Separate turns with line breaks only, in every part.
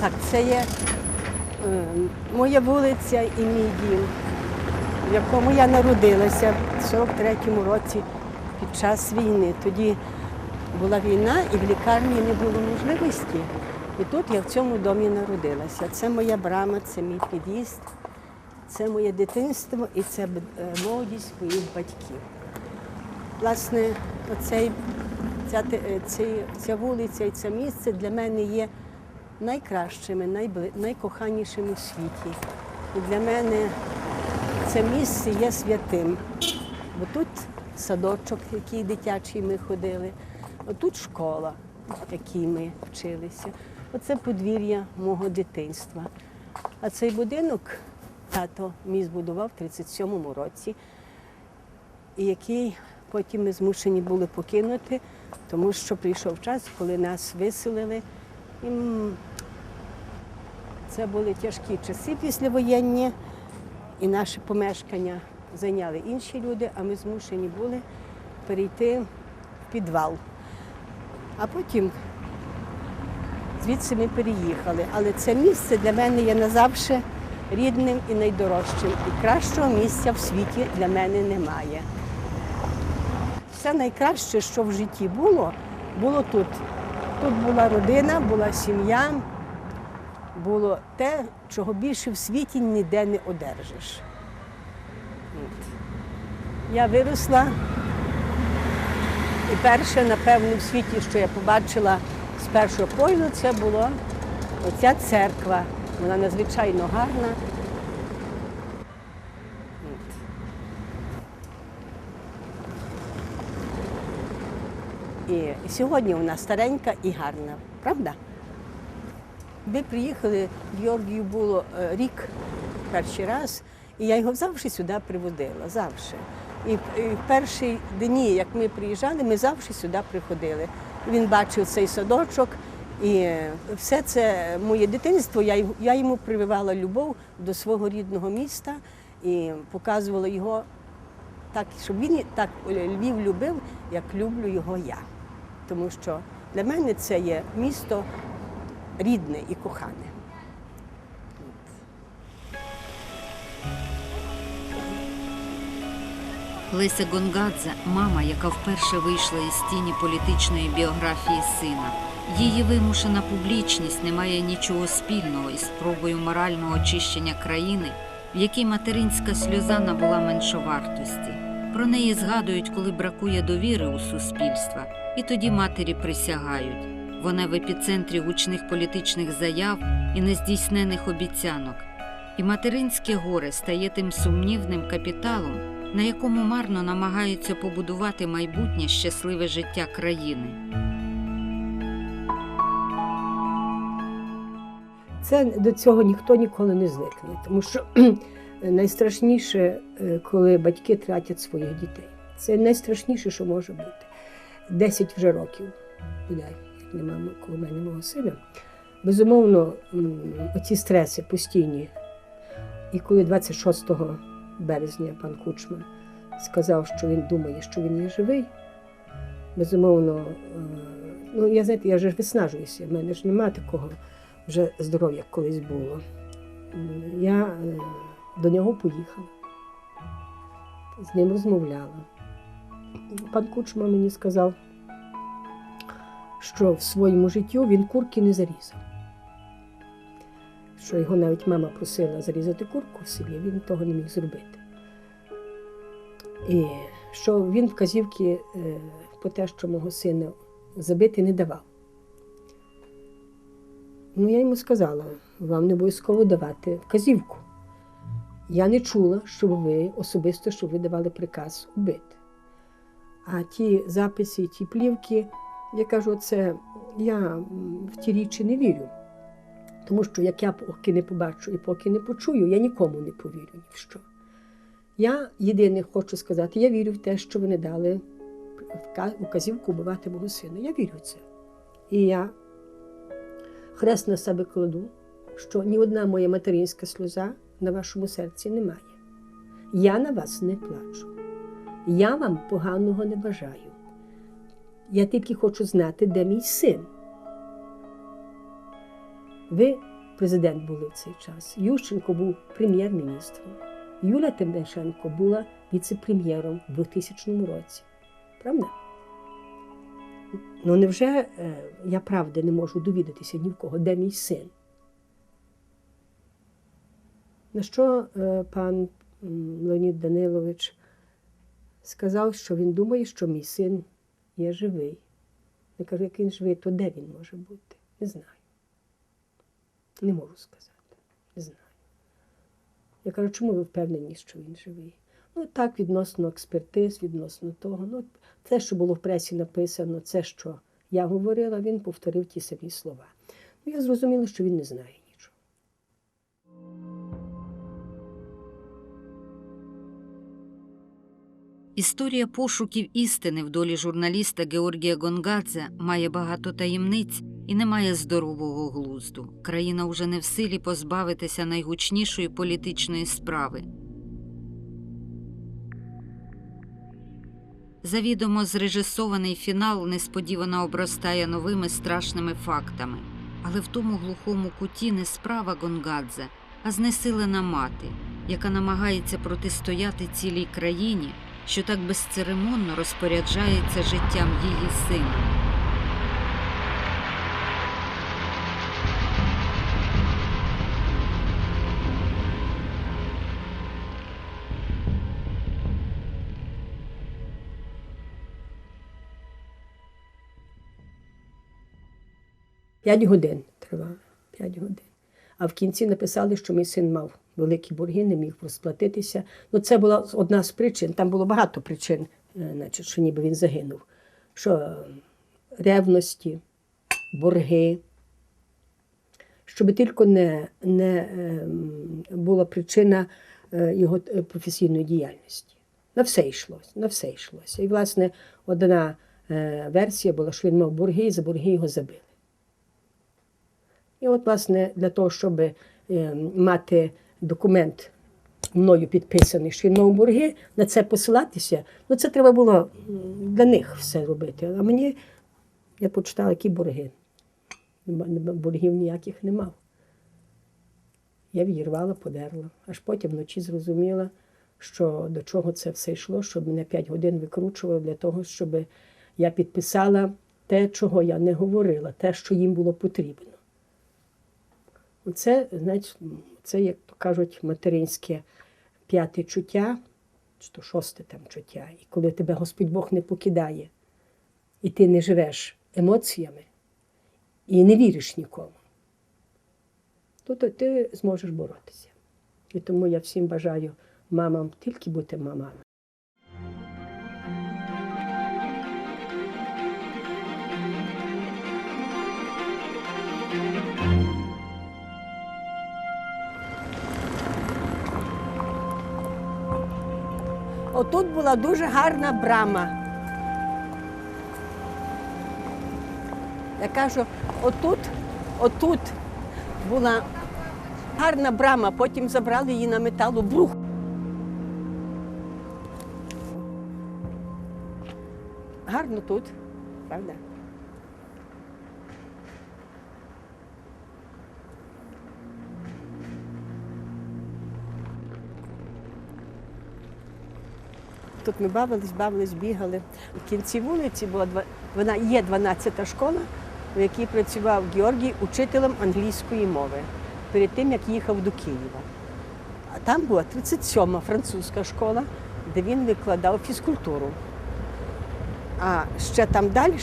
Так, це є е, моя вулиця і мій дім, в якому я народилася в 43-му році під час війни. Тоді була війна і в лікарні не було можливості. І тут я в цьому домі народилася. Це моя брама, це мій під'їзд, це моє дитинство і це е, молодість моїх батьків. Власне, оцей, ця, е, ця вулиця і це місце для мене є найкращими, найбли, найкоханішими у світі. І для мене це місце є святим. Бо тут садочок, який дитячий ми ходили, отут школа, в якій ми вчилися. Оце подвір'я мого дитинства. А цей будинок тато мій збудував в 37-му році, який потім ми змушені були покинути, тому що прийшов час, коли нас виселили. І це були тяжкі часи післявоєнні, і наше помешкання зайняли інші люди, а ми змушені були перейти в підвал. А потім звідси ми переїхали. Але це місце для мене є назавше рідним і найдорожчим. І кращого місця в світі для мене немає. Все найкраще, що в житті було, було тут. Тут була родина, була сім'я, було те, чого більше в світі ніде не одержиш. От. Я виросла, і перше, напевно, в світі, що я побачила з першого погляду, це була оця церква. Вона надзвичайно гарна. От. І сьогодні вона старенька і гарна, правда? Ми приїхали, Георгію було е, рік перший раз, і я його завжди сюди приводила, завжди. І, в перші дні, як ми приїжджали, ми завжди сюди приходили. Він бачив цей садочок, і е, все це моє дитинство, я йому прививала любов до свого рідного міста і показувала його так, щоб він так Львів любив, як люблю його я. Тому що для мене це є місто рідне і кохане.
Леся Гонгадзе мама, яка вперше вийшла із тіні політичної біографії сина. Її вимушена публічність не має нічого спільного із спробою морального очищення країни, в якій материнська сльоза набула меншовартості. Про неї згадують, коли бракує довіри у суспільства, і тоді матері присягають. Вона в епіцентрі гучних політичних заяв і нездійснених обіцянок. І материнське горе стає тим сумнівним капіталом, на якому марно намагаються побудувати майбутнє щасливе життя країни.
Це до цього ніхто ніколи не звикне, тому що найстрашніше, е, коли батьки тратять своїх дітей. Це найстрашніше, що може бути. Десять вже років, бодай, як нема коло мене мого сина. Безумовно, оці стреси постійні. І коли 26 березня пан Кучма сказав, що він думає, що він є живий, безумовно, е, ну я знаєте, я вже виснажуюся, в мене ж немає такого вже здоров'я як колись було. Я е, до нього поїхала, з ним розмовляла. Пан Кучма мені сказав, що в своєму життю він курки не зарізав. Що його навіть мама просила зарізати курку в селі, він того не міг зробити. І що він вказівки е, по те, що мого сина забити, не давав. Ну, я йому сказала, вам не обов'язково давати вказівку. Я не чула, щоб ви особисто, щоб ви давали приказ убити. А ті записи, ті плівки, я кажу, це я в ті річі не вірю. Тому що як я поки не побачу і поки не почую, я нікому не повірю ні в що. Я єдине хочу сказати, я вірю в те, що вони дали указівку вбивати мого сина. Я вірю в це. І я хрест на себе кладу, що ні одна моя материнська сльоза на вашому серці немає. Я на вас не плачу. Я вам поганого не бажаю. Я тільки хочу знати, де мій син. Ви президент були в цей час. Ющенко був прем'єр-міністром. Юля Тимошенко була віце-прем'єром у 2000 році. Правда? Ну невже е, я правди не можу довідатися ні в кого, де мій син? На що е, пан Леонід Данилович сказав, що він думає, що мій син є живий. Я кажу, як він живий, то де він може бути? Не знаю. Не можу сказати. Не знаю. Я кажу, чому ви впевнені, що він живий? Ну, так, відносно експертиз, відносно того. Ну, те, що було в пресі написано, це, що я говорила, він повторив ті самі слова. Ну, я зрозуміла, що він не знає
Історія пошуків істини в долі журналіста Георгія Гонгадзе має багато таємниць і не має здорового глузду. Країна уже не в силі позбавитися найгучнішої політичної справи. Завідомо зрежисований фінал несподівано обростає новими страшними фактами. Але в тому глухому куті не справа Гонгадзе, а знесилена мати, яка намагається протистояти цілій країні, що так безцеремонно розпоряджається життям її сина.
П'ять годин тривало. П'ять годин. А в кінці написали, що мій син мав великі борги, не міг розплатитися. Ну, це була одна з причин. Там було багато причин, е, значить, що ніби він загинув. Що е, ревності, борги, щоб тільки не, не ем, була причина е, його е, професійної діяльності. На все йшлося, на все йшлося. І, власне, одна е, версія була, що він мав борги, і за борги його забили. І от, власне, для того, щоб е, мати документ мною підписаний, що він борги, на це посилатися, ну це треба було для них все робити. А мені я почитала, які борги. Боргів ніяких не мав. Я відірвала, подерла. Аж потім вночі зрозуміла, що до чого це все йшло, щоб мене 5 годин викручували для того, щоб я підписала те, чого я не говорила, те, що їм було потрібно. Це, значить, це, як то кажуть, материнське п'яте чуття, чи то шосте там чуття. І коли тебе Господь Бог не покидає, і ти не живеш емоціями, і не віриш нікому, то, ти зможеш боротися. І тому я всім бажаю мамам тільки бути мамами. Отут була дуже гарна брама. Я кажу, отут, отут була гарна брама, потім забрали її на металобрух. Гарно тут, правда? Тут ми бавились, бавились, бігали. В кінці вулиці була вона є 12-та школа, в якій працював Георгій учителем англійської мови перед тим, як їхав до Києва. А там була 37-ма французька школа, де він викладав фізкультуру. А ще там далі,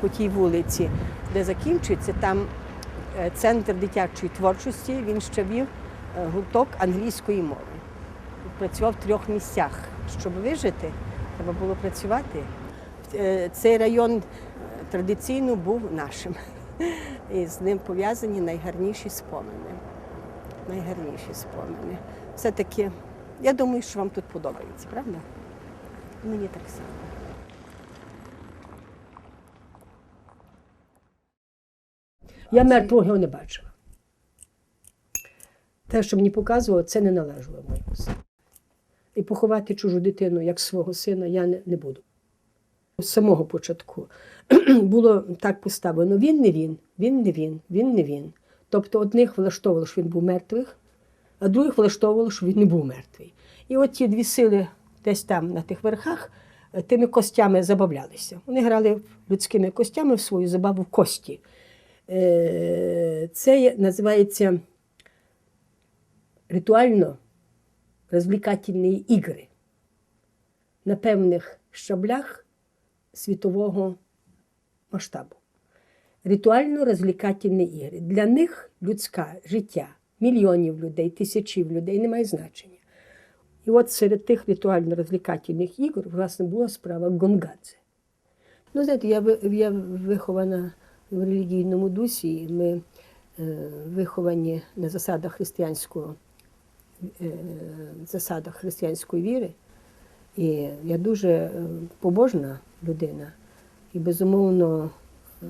по тій вулиці, де закінчується, там е, центр дитячої творчості, він ще вів е, гурток англійської мови працював в трьох місцях. Щоб вижити, треба було працювати. Е, Цей район е, традиційно був нашим. І з ним пов'язані найгарніші спомини. Найгарніші спомини. Все-таки, я думаю, що вам тут подобається, правда? Мені так само. Я мертвого його не бачила. Те, що мені показувало, це не належало моєму сину. І поховати чужу дитину як свого сина я не, не буду. З самого початку було так поставлено: він не він, він не він, він не він. Тобто одних влаштовувало, що він був мертвих, а других влаштовувало, що він не був мертвий. І от ті дві сили десь там на тих верхах е, тими костями забавлялися. Вони грали людськими костями в свою забаву в кості. Е, Це називається ритуально розвлікательні ігри на певних щаблях світового масштабу. Ритуально-розвлікательні ігри. Для них людське життя мільйонів людей, тисячів людей не має значення. І от серед тих ритуально-розвлікательних ігор, власне, була справа Гонгадзе. Ну, знаєте, я, я вихована в релігійному дусі, ми е, виховані на засадах християнського, засадах християнської віри. І я дуже е, побожна людина. І, безумовно, е,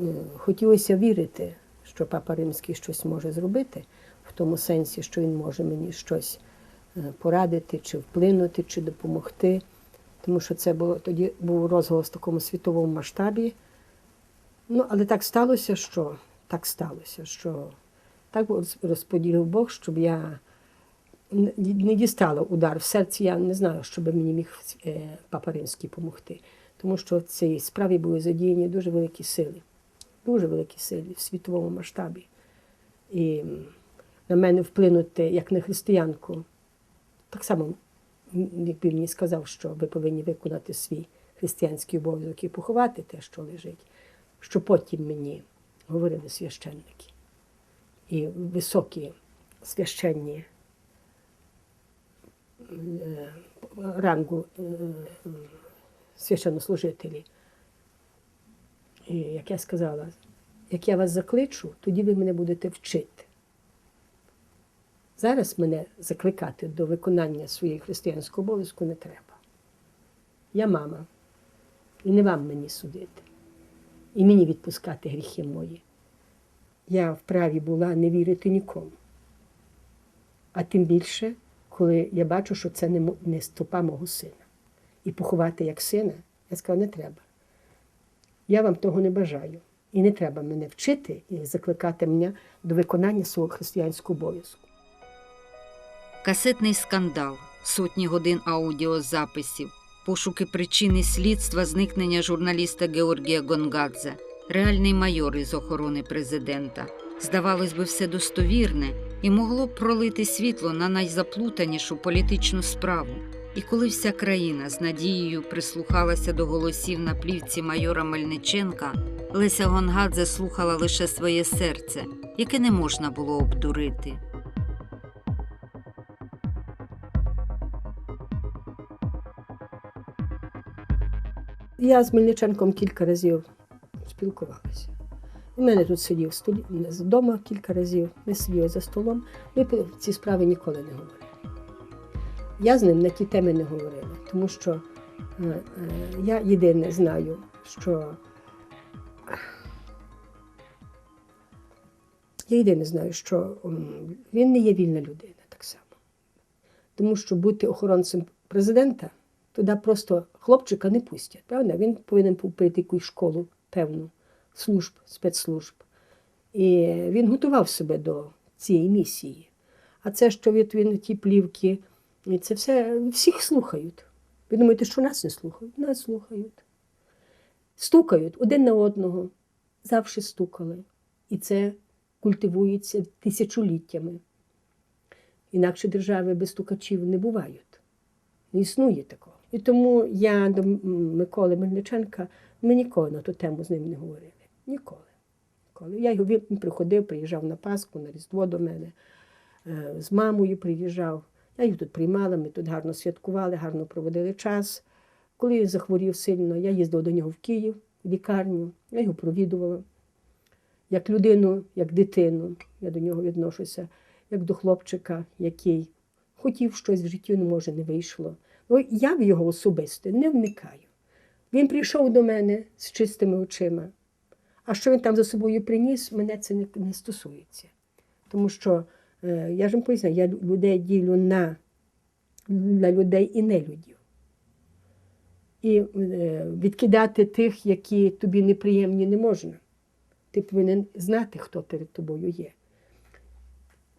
е, хотілося вірити, що Папа Римський щось може зробити, в тому сенсі, що він може мені щось е, порадити, чи вплинути, чи допомогти. Тому що це було тоді був розголос в такому світовому масштабі. Ну, але так сталося, що так сталося, що так розподілив Бог, щоб я не дістала удар в серці. Я не знаю, що би мені міг е, Папа Римський допомогти. Тому що в цій справі були задіяні дуже великі сили, дуже великі сили в світовому масштабі. І на мене вплинути як на християнку. Так само, якби мені сказав, що ви повинні виконати свій християнський обов'язок і поховати те, що лежить, що потім мені говорили священники і високі священні рангу е, е, священнослужителі. І як я сказала, як я вас закличу, тоді ви мене будете вчити. Зараз мене закликати до виконання своєї християнського обов'язку не треба. Я мама, і не вам мені судити, і мені відпускати гріхи мої. Я вправі була не вірити нікому. А тим більше, коли я бачу, що це не, не стопа мого сина. І поховати як сина, я сказала, не треба. Я вам того не бажаю. І не треба мене вчити і закликати мене до виконання свого християнського обов'язку.
Касетний скандал, сотні годин аудіозаписів, пошуки причини слідства зникнення журналіста Георгія Гонгадзе, реальний майор із охорони президента. Здавалось би, все достовірне і могло б пролити світло на найзаплутанішу політичну справу. І коли вся країна з надією прислухалася до голосів на плівці майора Мельниченка, Леся Гонгадзе слухала лише своє серце, яке не можна було обдурити.
Я з Мельниченком кілька разів спілкувалася. У мене тут сидів столі вдома кілька разів. Ми сиділи за столом. Ми про ці справи ніколи не говорили. Я з ним на ті теми не говорила, тому що е, е, я єдине знаю, що я єдине знаю, що він не є вільна людина так само. Тому що бути охоронцем президента туди просто хлопчика не пустять. Правда? Він повинен прийти якусь школу певну, служб, спецслужб. І він готував себе до цієї місії. А це, що від він ті плівки, це все всіх слухають. Ви думаєте, що нас не слухають? Нас слухають. Стукають один на одного, завжди стукали. І це культивується тисячоліттями. Інакше держави без стукачів не бувають. Не існує такого. І тому я до Миколи Мельниченка, ми ніколи на ту тему з ним не говорили. Ніколи. Ніколи. Я його він приходив, приїжджав на Пасху, на Різдво до мене, е, з мамою приїжджав. Я їх тут приймала, ми тут гарно святкували, гарно проводили час. Коли він захворів сильно, я їздила до нього в Київ, в лікарню, я його провідувала. Як людину, як дитину, я до нього відношуся, як до хлопчика, який хотів щось в житті, ну, може, не вийшло. Ну, я в його особисте не вникаю. Він прийшов до мене з чистими очима. А що він там за собою приніс, мене це не, не стосується. Тому що е, я ж вам поясню, я людей ділю на, на людей і нелюдів. І е, відкидати тих, які тобі неприємні, не можна. Ти повинен знати, хто перед тобою є.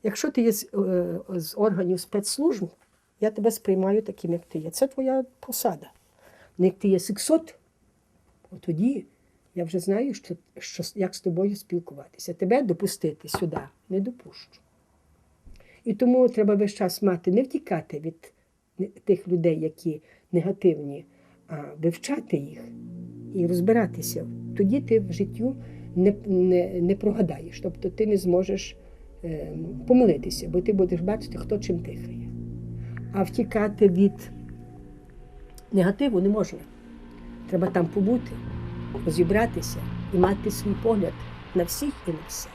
Якщо ти є з, е, з органів спецслужб, я тебе сприймаю таким, як ти є. Це твоя посада. Ну, як ти є сексот, от тоді я вже знаю, що, що, як з тобою спілкуватися. Тебе допустити сюди не допущу. І тому треба весь час мати, не втікати від тих людей, які негативні, а вивчати їх і розбиратися. Тоді ти в життю не, не, не прогадаєш, тобто ти не зможеш е, помилитися, бо ти будеш бачити, хто чим дихає. А втікати від негативу не можна. Треба там побути, розібратися і мати свій погляд на всіх і на все.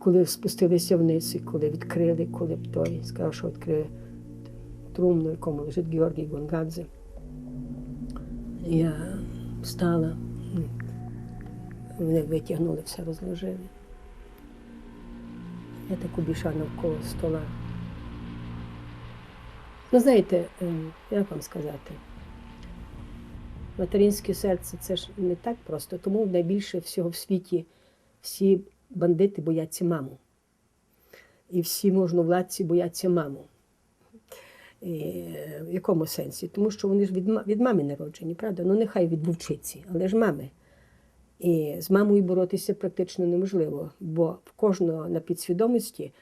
Коли спустилися вниз, і коли відкрили, коли б той сказав, що відкриє трумну, в якому лежить Георгій Гонгадзе, я встала, вони витягнули, все розложили. Я так обійшла навколо стола. Ну, знаєте, ем, як вам сказати, материнське серце це ж не так просто, тому найбільше всього в світі всі бандити бояться маму. І всі можновладці бояться маму. І, в якому сенсі? Тому що вони ж від, від мами народжені, правда? Ну нехай від вовчиці, але ж мами. І з мамою боротися практично неможливо, бо в кожного на підсвідомості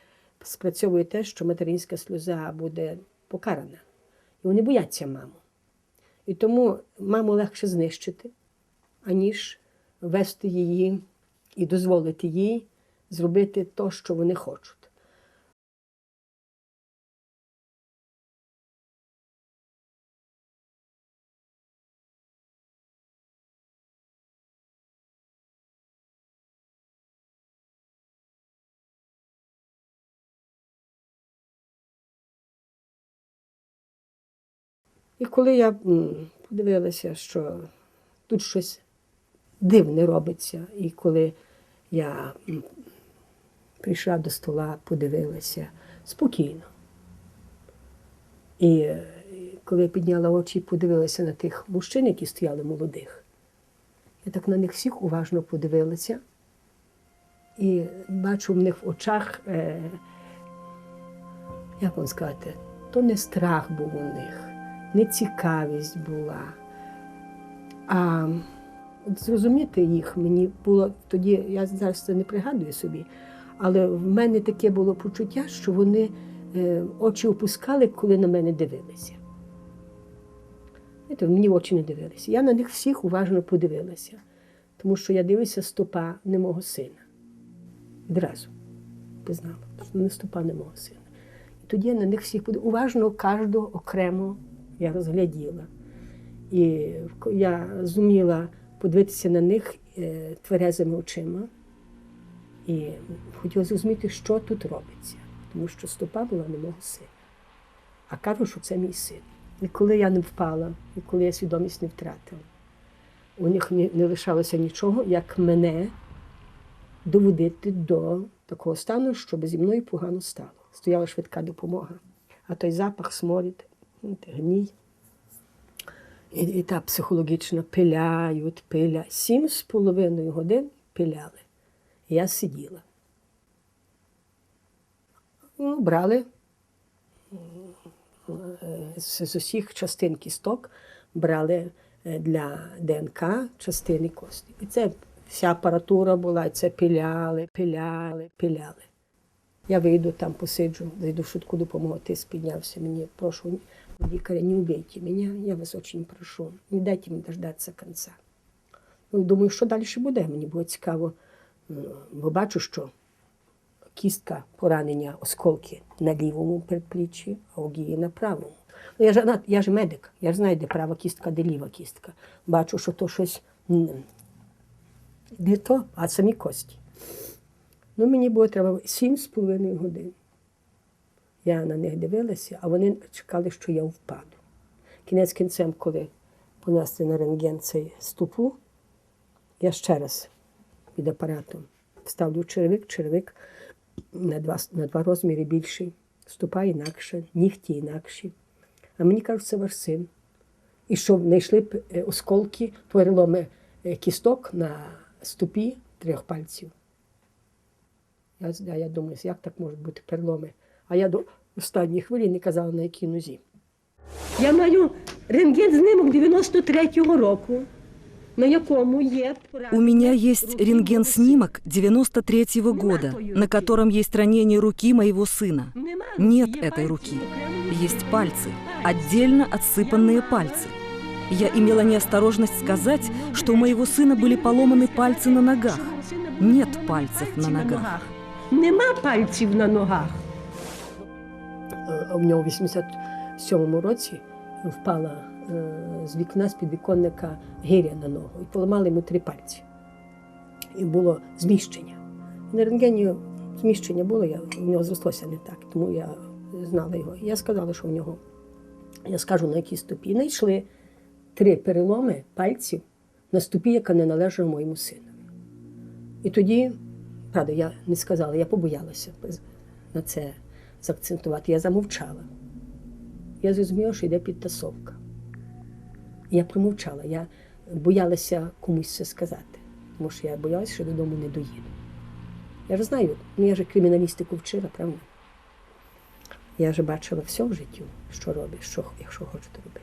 спрацьовує те, що материнська сльоза буде покарана. І вони бояться маму. І тому маму легше знищити, аніж вести її і дозволити їй зробити те, що вони хочуть. І коли я подивилася, що тут щось дивне робиться, і коли я прийшла до стола, подивилася спокійно. І коли я підняла очі і подивилася на тих мужчин, які стояли молодих, я так на них всіх уважно подивилася і бачу в них в очах, е, як вам сказати, то не страх був у них, не цікавість була. А зрозуміти їх мені було тоді, я зараз це не пригадую собі, але в мене таке було почуття, що вони е, очі опускали, коли на мене дивилися. Знаєте, мені в очі не дивилися. Я на них всіх уважно подивилася, тому що я дивлюся стопа не мого сина. Відразу пізнала, що не стопа не мого сина. І тоді я на них всіх подивилася. уважно кожного окремо я розгляділа. І я зуміла подивитися на них е, тверезими очима і хотіла зрозуміти, що тут робиться, тому що стопа була не мого сина. А кажу, що це мій син. І коли я не впала, і коли я свідомість не втратила, у них не, лишалося нічого, як мене доводити до такого стану, щоб зі мною погано стало. Стояла швидка допомога. А той запах, сморід, гній. І, і та психологічна пиляють, пиля. Сім з половиною годин пиляли. Я сиділа. Ну, брали е, з, з усіх частин кісток, брали е, для ДНК частини кості. І це вся апаратура була, і це пиляли, пиляли, пиляли. Я вийду там, посиджу, зайду в швидку допомогу, ти спіднявся мені, прошу лікаря, не убейте мене, я вас очень прошу, не дайте мені дождатися кінця. Ну, думаю, що далі буде, мені було цікаво, бо бачу, що кістка поранення осколки на лівому передпліччі, а у Гії на правому. Ну, я, ж, я ж медик, я ж знаю, де права кістка, де ліва кістка. Бачу, що то щось не то, а самі кості. Ну, мені було треба сім з половиною годин. Я на них дивилася, а вони чекали, що я впаду. Кінець кінцем, коли понесли на рентген цей ступу, я ще раз під апаратом ставлю черевик, черевик на два, на два розміри більший, ступа інакше, нігті інакші. А мені кажуть, це ваш син. І що знайшли б, е, осколки, переломи е, кісток на ступі трьох пальців. Я, я думаю, як так можуть бути переломи? А я до останньої хвилі не казала, на якій нозі. Я маю рентген-знимок 93-го року, на якому є
У меня есть рентген-снимок 93 года, на котором есть ранение руки моего сына. Нет этой руки. Есть пальцы, отдельно отсыпанные пальцы. Я имела неосторожность сказать, что у моего сына были поломаны пальцы на ногах. Нет пальцев на ногах.
Нема пальців на ногах. У нього в 87-му році впала е, з вікна з підвіконника гиря на ногу і поламали йому три пальці. І було зміщення. На рентгені зміщення було, я, у нього зрослося не так, тому я знала його. Я сказала, що в нього, я скажу, на якій ступі. Знайшли три переломи пальців на ступі, яка не належала моєму сину. І тоді, правда, я не сказала, я побоялася на це заакцентувати. Я замовчала. Я зрозуміла, що йде підтасовка. Я промовчала, я боялася комусь це сказати, тому що я боялася, що додому не доїду. Я ж знаю, ну я ж криміналістику вчила, правда? Я ж бачила все в житті, що робиш, що, якщо хочете робити.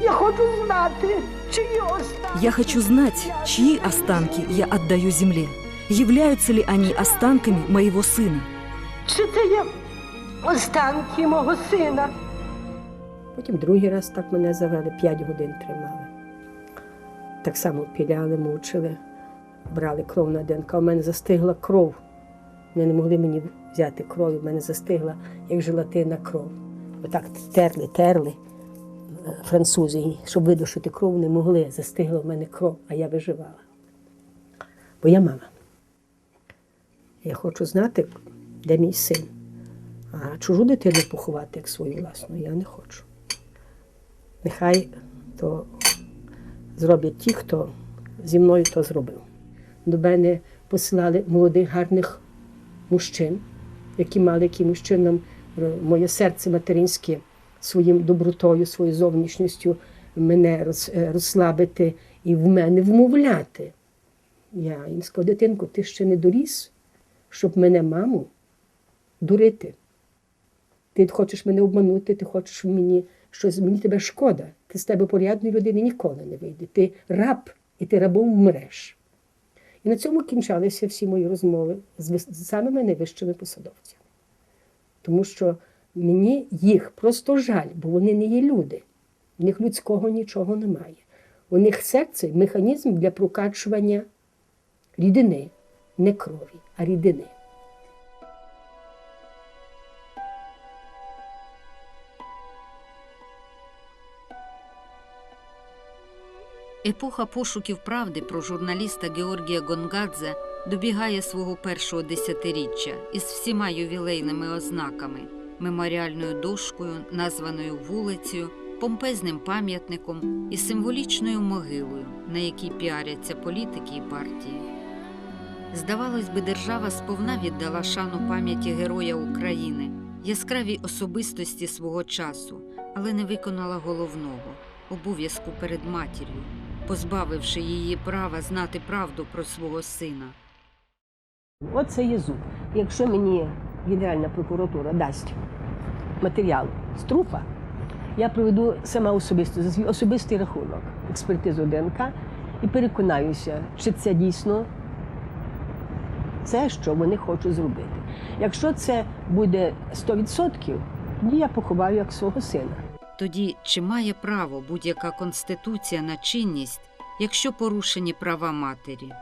Я хочу знати, чиї останки.
Я хочу знать, чьи останки я отдаю земле. Являются ли они останками моего сына?
Чи це є останки мого сина? Потім другий раз так мене завели, п'ять годин тримали. Так само піляли, мучили, брали кров на ДНК. У мене застигла кров. Вони не могли мені взяти кров, у мене застигла, як желатинна кров. Отак терли, терли французи, щоб видушити кров, не могли. Застигла в мене кров, а я виживала. Бо я мама. Я хочу знати, де мій син. А чужу дитину поховати як свою власну, я не хочу. Нехай то зроблять ті, хто зі мною то зробив. До мене посилали молодих гарних мужчин, які мали якимось чином е, моє серце материнське своїм добротою, своєю зовнішністю мене е, розслабити і в мене вмовляти. Я їм сказала, дитинку, ти ще не доріс, щоб мене, маму, дурити. Ти хочеш мене обманути, ти хочеш мені щось, мені тебе шкода. Ти з тебе порядної людини ніколи не вийде. Ти раб, і ти рабом вмреш. І на цьому кінчалися всі мої розмови з самими найвищими посадовцями. Тому що мені їх просто жаль, бо вони не є люди. У них людського нічого немає. У них серце механізм для прокачування рідини, не крові, а рідини.
Епоха пошуків правди про журналіста Георгія Гонгадзе добігає свого першого десятиріччя із всіма ювілейними ознаками, меморіальною дошкою, названою вулицею, помпезним пам'ятником і символічною могилою, на якій піаряться політики і партії. Здавалось би, держава сповна віддала шану пам'яті Героя України, яскравій особистості свого часу, але не виконала головного обов'язку перед матір'ю, позбавивши її права знати правду про свого сина.
Оце є зуб. Якщо мені Генеральна прокуратура дасть матеріал з труфа, я проведу сама особисто за свій особистий рахунок експертизу ДНК і переконаюся, чи це дійсно це, що вони хочуть зробити. Якщо це буде 100%, тоді я поховаю як свого сина.
Тоді чи має право будь-яка конституція на чинність, якщо порушені права матері?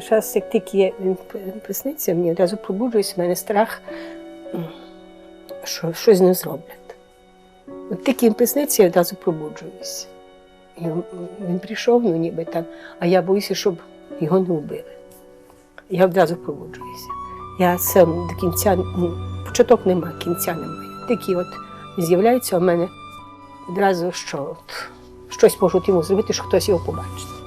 Час, як тільки він присниться, мені одразу пробуджуюся, в мене страх, що щось ним зроблять. От тільки він присниться, я одразу пробуджуюся. І він прийшов, ну ніби там, а я боюся, щоб його не вбили. Я одразу пробуджуюся. Я це до кінця, ну, початок немає, кінця немає. Тільки от з'являється у мене одразу, що от, щось можуть йому зробити, що хтось його побачить.